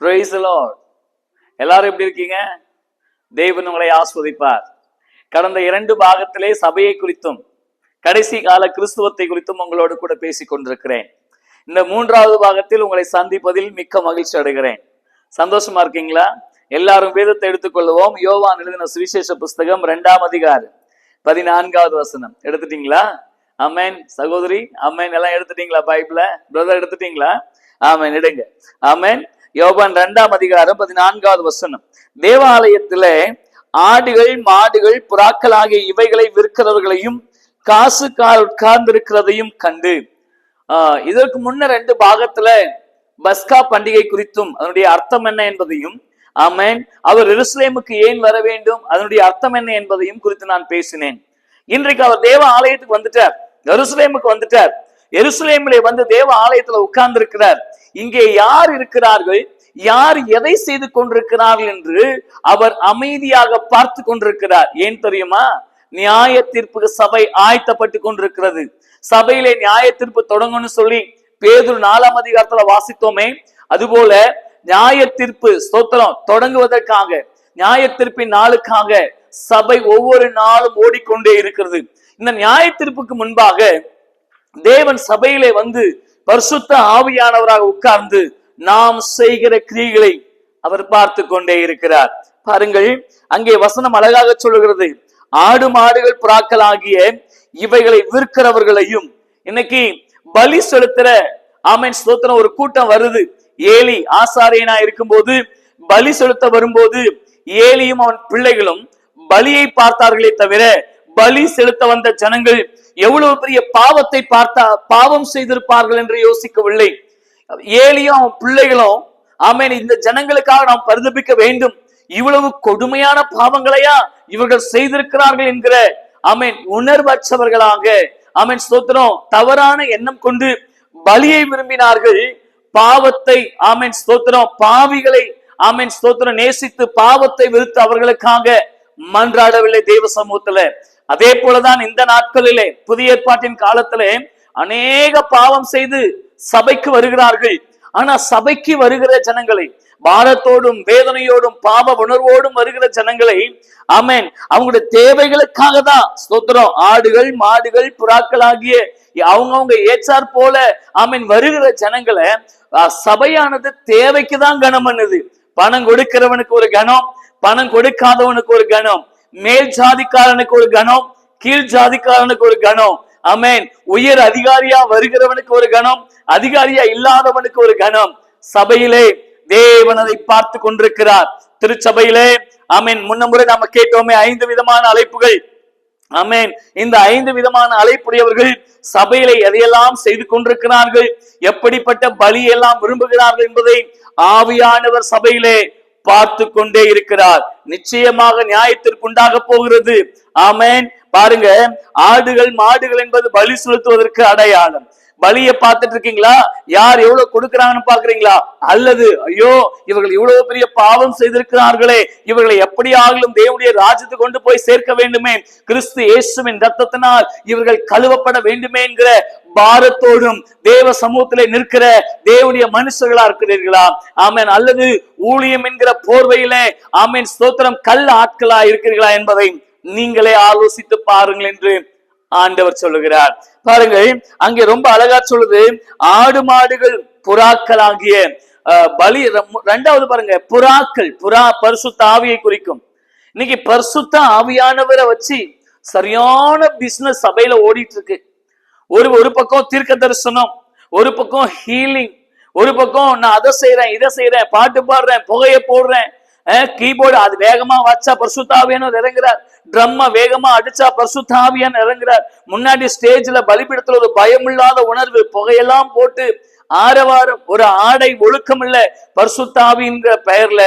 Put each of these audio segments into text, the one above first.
Price Lord எல்லாரும் எப்படி இருக்கீங்க? தேவன் உங்களை ஆஸ்வதிப்பார். கடந்த இரண்டு பாகத்திலே சபையை குறித்தும் கடைசி கால கிறிஸ்துவத்தை குறித்தும் உங்களோடு கூட பேசிக் கொண்டிருக்கிறேன். இந்த மூன்றாவது பாகத்தில் உங்களை சந்திப்பதில் மிக்க மகிழ்ச்சி அடைகிறேன். சந்தோஷமா இருக்கீங்களா? எல்லாரும் வேதத்தை எடுத்துக்கொள்வோம். யோவான் எழுதின சுவிசேஷ புஸ்தகம் இரண்டாம் அதிகாரம் பதினான்காவது வசனம். எடுத்துட்டீங்களா? அமேன் சகோதரி அமேன் எல்லாம் எடுத்துட்டீங்களா பைப்ல பிரதர் எடுத்துட்டீங்களா? ஆமேன் எடுங்க. ஆமேன் யோவான் இரண்டாம் அதிகாரம் பதினான்காவது வசனம். தேவாலயத்திலே ஆடுகள் மாடுகள் புறாக்கள் ஆகிய இவைகளை விற்கிறவர்களையும் காசுக்கார் உட்கார்ந்திருக்கிறதையும் கண்டு. ஆஹ் இதற்கு முன்ன ரெண்டு பாகத்துல பஸ்கா பண்டிகை குறித்தும் அதனுடைய அர்த்தம் என்ன என்பதையும் ஆமென். அவர் எருசலேமுக்கு ஏன் வர வேண்டும் அதனுடைய அர்த்தம் என்ன என்பதையும் குறித்து நான் பேசினேன். இன்றைக்கு அவர் தேவ ஆலயத்துக்கு வந்துட்டார் எருசலேமுக்கு வந்துட்டார். எருசலேமிலே வந்து தேவ ஆலயத்துல உட்கார்ந்து இருக்கிறார் இங்கே யார் இருக்கிறார்கள்? யார் எதை செய்து கொண்டிருக்கிறார்கள் என்று அவர் அமைதியாக பார்த்து கொண்டிருக்கிறார். ஏன் தெரியுமா? நியாய தீர்ப்புக்கு சபை ஆயத்தப்பட்டு கொண்டிருக்கிறது. சபையிலே நியாய தீர்ப்பு தொடங்கும்னு சொல்லி பேதூர் நாலாம் அதிகாரத்துல வாசித்தோமே. அதுபோல நியாய தீர்ப்பு ஸ்தோத்திரம் தொடங்குவதற்காக நியாய தீர்ப்பின் நாளுக்காக சபை ஒவ்வொரு நாளும் ஓடிக்கொண்டே இருக்கிறது. இந்த நியாய தீர்ப்புக்கு முன்பாக தேவன் சபையிலே வந்து பரிசுத்த ஆவியானவராக உட்கார்ந்து நாம் செய்கிற கிரிகளை அவர் பார்த்து கொண்டே இருக்கிறார். பாருங்கள் அங்கே வசனம் அழகாக சொல்லுகிறது. ஆடு மாடுகள் புறாக்கள் ஆகிய இவைகளை விற்கிறவர்களையும் இன்னைக்கு பலி செலுத்துற ஆமேன் ஸ்தோத்திரம் ஒரு கூட்டம் வருது. ஏலி ஆசாரியனா இருக்கும்போது பலி செலுத்த வரும்போது ஏலியும் அவன் பிள்ளைகளும் பலியை பார்த்தார்களே தவிர பலி செலுத்த வந்த ஜனங்கள் எவ்வளவு பெரிய பாவத்தை பார்த்தா பாவம் செய்திருப்பார்கள் என்று யோசிக்கவில்லை. ஏலியும் அவன் பிள்ளைகளும் ஆமேன் இந்த ஜனங்களுக்காக நாம் பரிதபிக்க வேண்டும். இவ்வளவு கொடுமையான பாவங்களையா இவர்கள் செய்திருக்கிறார்கள் என்கிற ஆமேன் உணர்வற்றவர்களாக ஆமேன் ஸ்தோத்திரம் தவறான எண்ணம் கொண்டு பலியை விரும்பினார்கள். பாவத்தை ஆமேன் ஸ்தோத்திரம் பாவிகளை ஆமேன் ஸ்தோத்திரம் நேசித்து பாவத்தை வெறுத்து அவர்களுக்காக மன்றாடவில்லை தேவ சமூகத்துல. அதே போலதான் இந்த நாட்களிலே புதிய ஏற்பாட்டின் காலத்திலே அநேக பாவம் செய்து சபைக்கு வருகிறார்கள். ஆனா சபைக்கு வருகிற ஜனங்களை பாரத்தோடும் வேதனையோடும் பாவ உணர்வோடும் வருகிற ஜனங்களை ஆமேன் அவங்களுடைய தேவைகளுக்காக தான் ஸ்தோத்திரம். ஆடுகள் மாடுகள் புறாக்கள் ஆகிய அவங்கவுங்க ஏச்சார் போல ஆமீன் வருகிற ஜனங்களை அஹ், சபையானது தேவைக்கு தான் கனம் பண்ணுது பணம் கொடுக்கிறவனுக்கு ஒரு கணம் பணம் கொடுக்காதவனுக்கு ஒரு கணம் மேல் ஜாதிக்காரனுக்கு ஒரு கணம் கீழ் சாதிக்காரனுக்கு ஒரு கணம். அமேன் உயர் அதிகாரியா வருகிறவனுக்கு ஒரு கணம் அதிகாரியா இல்லாதவனுக்கு ஒரு கணம். சபையிலே தேவன் அதை பார்த்து கொண்டிருக்கிறார். திருச்சபையிலே அமீன் முன்ன முறை நாம கேட்டோமே ஐந்து விதமான அழைப்புகள். அமேன் இந்த ஐந்து விதமான அழைப்புடையவர்கள் சபையில எதையெல்லாம் செய்து கொண்டிருக்கிறார்கள் எப்படிப்பட்ட பலி எல்லாம் விரும்புகிறார்கள் என்பதை ஆவியானவர் சபையிலே பார்த்து கொண்டே இருக்கிறார். நிச்சயமாக நியாயத்திற்கு உண்டாக போகிறது. ஆமேன். பாருங்க ஆடுகள் மாடுகள் என்பது பலி செலுத்துவதற்கு அடையாளம். பலியை பார்த்துட்டு இருக்கீங்களா? யார் எவ்வளவு கொடுக்கறாங்கன்னு பாக்குறீங்களா அல்லது ஐயோ இவர்கள் இவ்வளவு பெரிய பாவம் செய்திருக்கிறார்களே இவர்களை எப்படி ஆகலும் தேவனுடைய ராஜ்யத்தை கொண்டு போய் சேர்க்க வேண்டுமே? கிறிஸ்து இயேசுவின் ரத்தத்தினால் இவர்கள் கழுவப்பட வேண்டுமே என்கிற பாரத்தோடும் தேவ சமூகத்திலே நிற்கிற தேவனுடைய மனுஷர்களா இருக்கிறீர்களா? ஆமேன். அல்லது ஊழியம் என்கிற போர்வையிலே ஆமேன் ஸ்தோத்திரம் கல் ஆட்களா இருக்கிறீர்களா என்பதை நீங்களே ஆலோசித்து பாருங்கள் என்று ஆண்டவர் சொல்லுகிறார். பாருங்கள் அங்கே ரொம்ப அழகா சொல்லுது ஆடு மாடுகள் புறாக்கள் ஆகிய அஹ், பலி ரெண்டாவது பாருங்க புறாக்கள் புறா பரிசுத்த ஆவியை குறிக்கும். இன்னைக்கு பரிசுத்த ஆவியானவரை வச்சு சரியான பிசினஸ் சபையில ஓடிட்டு இருக்கு ஒரு ஒரு பக்கம் தீர்க்க தரிசனம் ஒரு பக்கம் ஹீலிங் ஒரு பக்கம் நான் அதை செய்யறேன் இதை செய்யறேன் பாட்டு பாடுறேன் புகையை போடுறேன் கீபோர்டு அது வேகமா வச்சா பரிசுத்தாவியானவர் இறங்குறார். ட்ரம்ம வேகமா அடிச்சா பரிசுத்தாவியான் இறங்குறார். முன்னாடி ஸ்டேஜ்ல பலிபிடத்துல ஒரு பயமில்லாத உணர்வு புகையெல்லாம் போட்டு ஆரவாரம். ஒரு ஆடை ஒழுக்கம் இல்ல பர்சுத்தாவின்ற பெயர்ல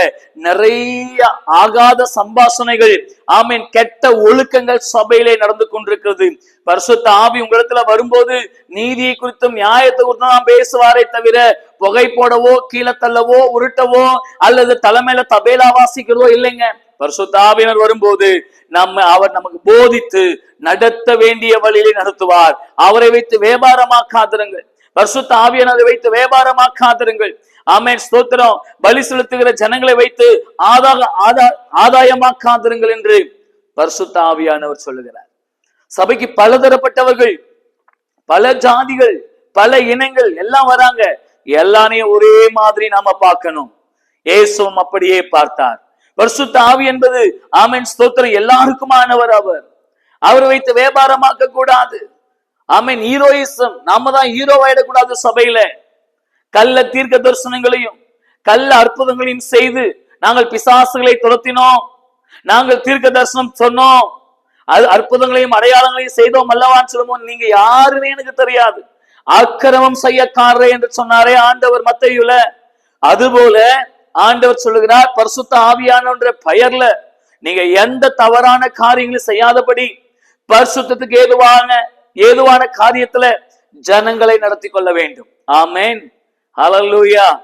நிறைய ஆகாத சம்பாஷணைகள் ஆமீன் கெட்ட ஒழுக்கங்கள் சபையிலே நடந்து கொண்டிருக்கிறது. பரிசுத்த ஆவி உங்களிடத்துல வரும்போது நீதியை குறித்தும் நியாயத்தை குறித்தும் தான் பேசுவாரே தவிர புகை போடவோ கீழே தள்ளவோ உருட்டவோ அல்லது தலைமையில தபேலா வாசிக்கிறதோ இல்லைங்க. பரிசுத்தாவினர் வரும்போது நம்ம அவர் நமக்கு போதித்து நடத்த வேண்டிய வழியிலே நடத்துவார். அவரை வைத்து வியாபாரமாக்காதிருங்கள். பரிசுத்த ஆவியனரை வைத்து வியாபாரமாக்காதிருங்கள். ஆமேன். ஸ்தோத்திரம். பலி செலுத்துகிற ஜனங்களை வைத்து ஆதாக ஆதா ஆதாயமாக்காதிருங்கள் என்று பரிசுத்த ஆவியானவர் சொல்லுகிறார். சபைக்கு பலதரப்பட்டவர்கள் பல ஜாதிகள் பல இனங்கள் எல்லாம் வராங்க. எல்லாரையும் ஒரே மாதிரி நாம பார்க்கணும். இயேசுவும் அப்படியே பார்த்தார். பரிசுத்த ஆவி என்பது. ஆமேன். ஸ்தோத்திரம். எல்லாருக்குமானவர் அவர். அவர் வைத்து வியாபாரமாக்க கூடாது ஆமென். ஹீரோயிசம். நாம தான் ஹீரோவாயிடக்கூடாது சபையில. கல்ல தீர்க்க தரிசனங்களையும் கல்ல அற்புதங்களையும் செய்து நாங்கள் பிசாசுகளை துரத்தினோம். நாங்கள் தீர்க்க தரிசனம் சொன்னோம். அது அற்புதங்களையும் அடையாளங்களையும் செய்தோம். அல்லவான்னு சொல்லுவோம் நீங்க யாருன்னு எனக்கு தெரியாது. அக்கிரமம் செய்யக்காரரே என்று சொன்னாரே ஆண்டவர் மத்தையுல. அதுபோல ஆண்டவர் சொல்லுகிறார் பரிசுத்த ஆவியானன்ற பெயர்ல நீங்க எந்த தவறான காரியங்களும் செய்யாதபடி பரிசுத்தத்துக்கு ஏதுவான ஏதுவான காரியத்துல ஜனங்களை நடத்தி கொள்ள வேண்டும். ஆமேன். ஹalleluya.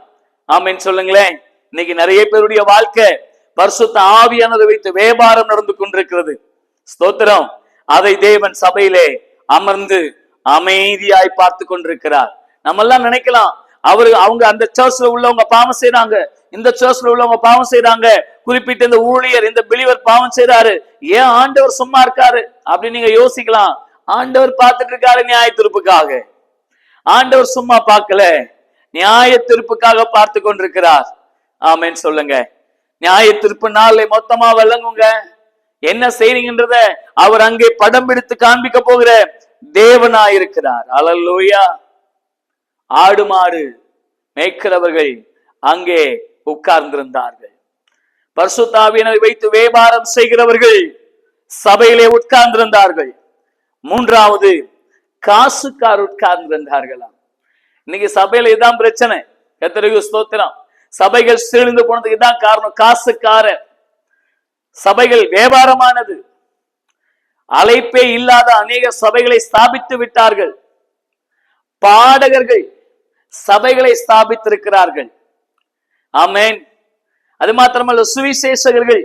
ஆமேன் சொல்லுங்களேன். இன்னைக்கு நிறைய பேருடைய வாழ்க்கை பரிசுத்த ஆவியானதை வைத்து வியாபாரம் நடந்து கொண்டிருக்கிறது. ஸ்தோத்திரம். அதை தேவன் சபையிலே அமர்ந்து அமைதியாய் பார்த்து கொண்டிருக்கிறார். நம்ம எல்லாம் நினைக்கலாம் அவரு அவங்க அந்த சர்ச்ல உள்ளவங்க பாவம் செய்யறாங்க இந்த சர்ச்ல உள்ளவங்க பாவம் செய்யறாங்க குறிப்பிட்ட இந்த ஊழியர் இந்த பிலிவர் பாவம் செய்யறாரு ஏன் ஆண்டவர் சும்மா இருக்காரு? அப்படின்னு நீங்க யோசிக்கலாம். ஆண்டவர் பார்த்துட்டு இருக்காரு நியாய திருப்புக்காக. ஆண்டவர் சும்மா பார்க்கல. நியாய திருப்புக்காக பார்த்து கொண்டிருக்கிறார். ஆமேன்னு சொல்லுங்க. நியாய திருப்பு நாளை மொத்தமா விளங்குங்க என்ன செய்றீங்கன்றத அவர் அங்கே படம் பிடித்து காண்பிக்க போகிற தேவனாயிருக்கிறார். அலல்லோயா ஆடு மாடு மேய்க்கிறவர்கள் அங்கே உட்கார்ந்திருந்தார்கள். பரிசுத்தாவியனை வைத்து வியாபாரம் செய்கிறவர்கள் சபையிலே உட்கார்ந்திருந்தார்கள். மூன்றாவது காசுக்கார் உட்கார்ந்திருந்தார்களாம். இன்னைக்கு சபையில இதான் பிரச்சனை. கத்திரிக்கு ஸ்தோத்திரம். சபைகள் சீழ்ந்து போனதுக்கு தான் காரணம். காசுக்காரன் சபைகள் வியாபாரமானது. அழைப்பே இல்லாத அநேக சபைகளை ஸ்தாபித்து விட்டார்கள். பாடகர்கள் சபைகளை ஸ்தாபித்திருக்கிறார்கள். ஆமேன். அது மாத்திரமல்ல சுவிசேஷகர்கள்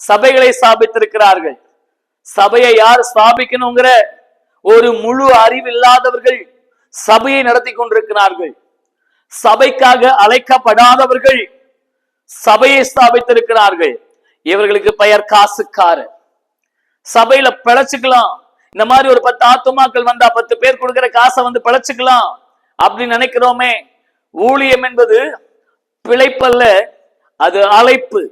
சபைகளை ஸ்தாபித்திருக்கிறார்கள். சபையை யார் ஸ்தாபிக்கணுங்கிற ஒரு முழு அறிவு இல்லாதவர்கள் சபையை நடத்தி கொண்டிருக்கிறார்கள். சபைக்காக அழைக்கப்படாதவர்கள் சபையை ஸ்தாபித்திருக்கிறார்கள். இவர்களுக்கு பெயர் காசுக்காரர். சபையில பிழைச்சுக்கலாம். இந்த மாதிரி ஒரு பத்து ஆத்துமாக்கள் வந்தா பத்து பேர் கொடுக்கிற காசை வந்து பிழைச்சுக்கலாம். அப்படின்னு நினைக்கிறோமே. ஊழியம் என்பது பிழைப்பல்ல அது அழைப்பு.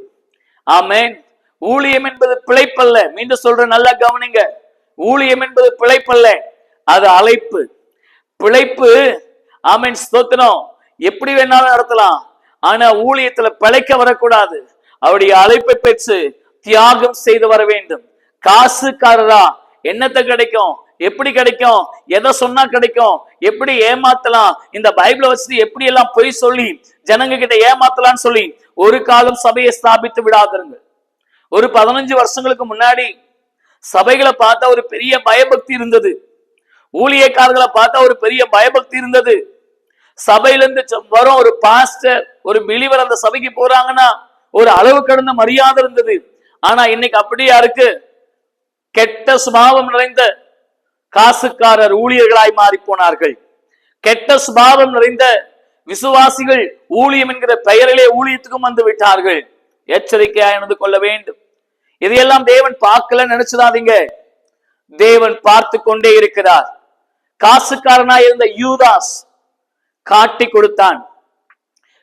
ஆமேன். ஊழியம் என்பது பிழைப்பல்ல. மீண்டும் சொல்ற நல்லா கவனிங்க. ஊழியம் என்பது பிழைப்பல்ல அது அழைப்பு. பிழைப்பு ஆமேன் ஸ்தோத்திரம். எப்படி வேணாலும் நடத்தலாம். ஆனா ஊழியத்துல பிழைக்க வரக்கூடாது. அவருடைய அழைப்பை பெற்று தியாகம் செய்து வர வேண்டும். காசுக்காரரா? என்னத்த கிடைக்கும்? எப்படி கிடைக்கும்? எதை சொன்னா கிடைக்கும்? எப்படி ஏமாத்தலாம்? இந்த பைபிளை வச்சு எப்படி எல்லாம் பொய் சொல்லி ஜனங்க கிட்ட ஏமாத்தலாம்னு சொல்லி ஒரு காலம் சபையை ஸ்தாபித்து விடாதிருங்க ஒரு பதினஞ்சு வருஷங்களுக்கு முன்னாடி சபைகளை பார்த்தா ஒரு பெரிய பயபக்தி இருந்தது. ஊழியக்காரர்களை பார்த்தா ஒரு பெரிய பயபக்தி இருந்தது. சபையில இருந்து வரும் ஒரு பாஸ்டர் ஒரு பிலிவர் அந்த சபைக்கு போறாங்கன்னா ஒரு அளவு கடந்த மரியாதை இருந்தது. ஆனா இன்னைக்கு அப்படியா இருக்கு? கெட்ட சுபாவம் நிறைந்த காசுக்காரர் ஊழியர்களாய் மாறி போனார்கள் கெட்ட சுபாவம் நிறைந்த விசுவாசிகள் ஊழியம் என்கிற பெயரிலே ஊழியத்துக்கும் வந்து விட்டார்கள். எச்சரிக்கையாய் நடந்து கொள்ள வேண்டும். இதையெல்லாம் தேவன் பார்க்கல நினைச்சுதாதீங்க தேவன் பார்த்து கொண்டே இருக்கிறார். காசுக்காரனாய் இருந்த யூதாஸ் காட்டி கொடுத்தான்.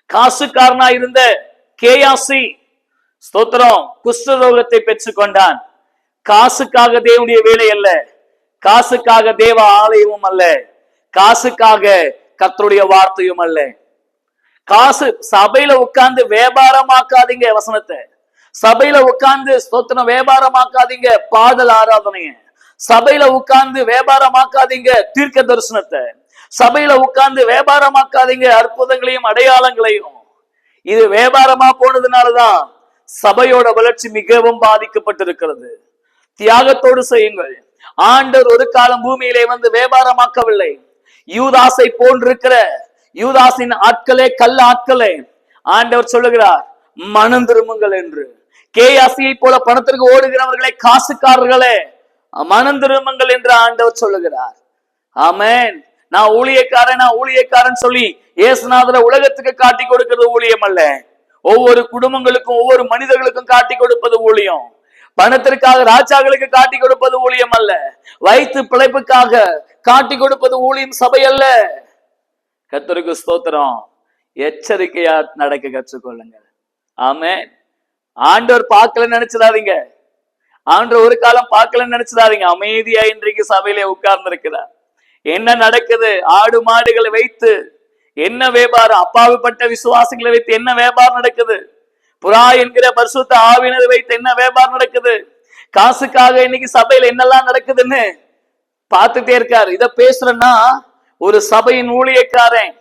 காசுக்காரனாய் இருந்த கேயாசி ஸ்தோத்திரம் குஷ்டரோகத்தை பெற்றுக்கொண்டான் காசுக்காக தேவனுடைய வேலை அல்ல. காசுக்காக தேவ ஆலயமும் அல்ல. காசுக்காக கத்தருடைய வார்த்தையும் அல்ல. காசு சபையில உட்கார்ந்து வியாபாரமாக்காதீங்க வசனத்தை. சபையில உட்கார்ந்து ஸ்தோத்திரம் வியாபாரமாக்காதீங்க பாடல் ஆராதனைய. சபையில உட்கார்ந்து வியாபாரமாக்காதீங்க தீர்க்க தரிசனத்தை. சபையில உட்கார்ந்து வியாபாரமாக்காதீங்க அற்புதங்களையும் அடையாளங்களையும். இது வியாபாரமா போனதுனாலதான் சபையோட வளர்ச்சி மிகவும் பாதிக்கப்பட்டிருக்கிறது. தியாகத்தோடு செய்யுங்கள். ஆண்டவர் ஒரு காலம் பூமியிலே வந்து வியாபாரமாக்கவில்லை. யூதாசை போன்றிருக்கிற யூதாசின் ஆட்களே கல் ஆட்களே ஆண்டவர் சொல்லுகிறார் மனம் திரும்புங்கள் என்று. கேயாசியை போல பணத்திற்கு ஓடுகிறவர்களை காசுக்காரர்களே மனம் திரும்புங்கள் என்று ஆண்டவர் சொல்லுகிறார். ஆமேன். நான் ஊழியக்காரன் நான் ஊழியக்காரன் சொல்லி ஏசுநாதர உலகத்துக்கு காட்டி கொடுக்கிறது ஊழியம் அல்ல ஒவ்வொரு குடும்பங்களுக்கும் ஒவ்வொரு மனிதர்களுக்கும் காட்டி கொடுப்பது ஊழியம். பணத்திற்காக ராஜாக்களுக்கு காட்டி கொடுப்பது ஊழியம் அல்ல. வயிற்று பிழைப்புக்காக காட்டி கொடுப்பது ஊழியம் சபை அல்ல. கத்தருக்கு ஸ்தோத்திரம். எச்சரிக்கையா நடக்க கற்றுக்கொள்ளுங்க ஆமே ஆண்டவர் பார்க்கல நினைச்சிடாதீங்க. ஆண்டவர் ஒரு காலம் பார்க்கலன்னு நினைச்சிடாதீங்க. அமைதியா இன்றைக்கு சபையிலே உட்கார்ந்து இருக்கிறார் என்ன நடக்குது? ஆடு மாடுகளை வைத்து என்ன வியாபாரம்? அப்பாவுப்பட்ட விசுவாசங்களை வைத்து என்ன வியாபாரம் நடக்குது? புறா என்கிற பரிசுத்த ஆவினர் வைத்து என்ன வியாபாரம் நடக்குது? காசுக்காக இன்னைக்கு சபையில என்னெல்லாம் நடக்குதுன்னு பார்த்துட்டே இருக்காரு. இத பேசுறேன்னா ஒரு சபையின் ஊழியக்காரன்.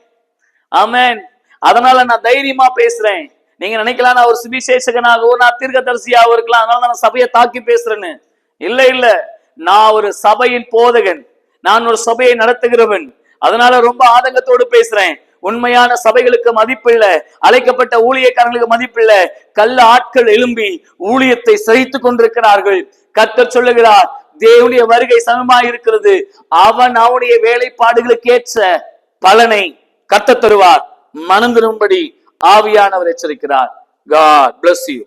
ஆமேன். அதனால நான் தைரியமா பேசுறேன். நீங்க நினைக்கலாம் நான் ஒரு சுவிசேஷகனாகவோ நான் தீர்க்கதரிசியாவோ இருக்கலாம். அதனால நான் சபையை தாக்கி பேசுறேன்னு. இல்ல இல்ல. நான் ஒரு சபையின் போதகன். நான் ஒரு சபையை நடத்துகிறவன். அதனால ரொம்ப ஆதங்கத்தோடு பேசுறேன். உண்மையான சபைகளுக்கு மதிப்பில்லை அழைக்கப்பட்ட ஊழியக்காரங்களுக்கு மதிப்பில்லை. கள்ள ஆட்கள் எழும்பி ஊழியத்தை சகித்துக் கொண்டிருக்கிறார்கள். கத்தர் சொல்லுகிறார் தேவனுடைய வருகை சமமாக இருக்கிறது. அவன் அவனுடைய வேலைப்பாடுகளுக்கு ஏற்ற பலனை கத்த தருவார். மனம் திரும்படி ஆவியானவர் எச்சரிக்கிறார். God bless you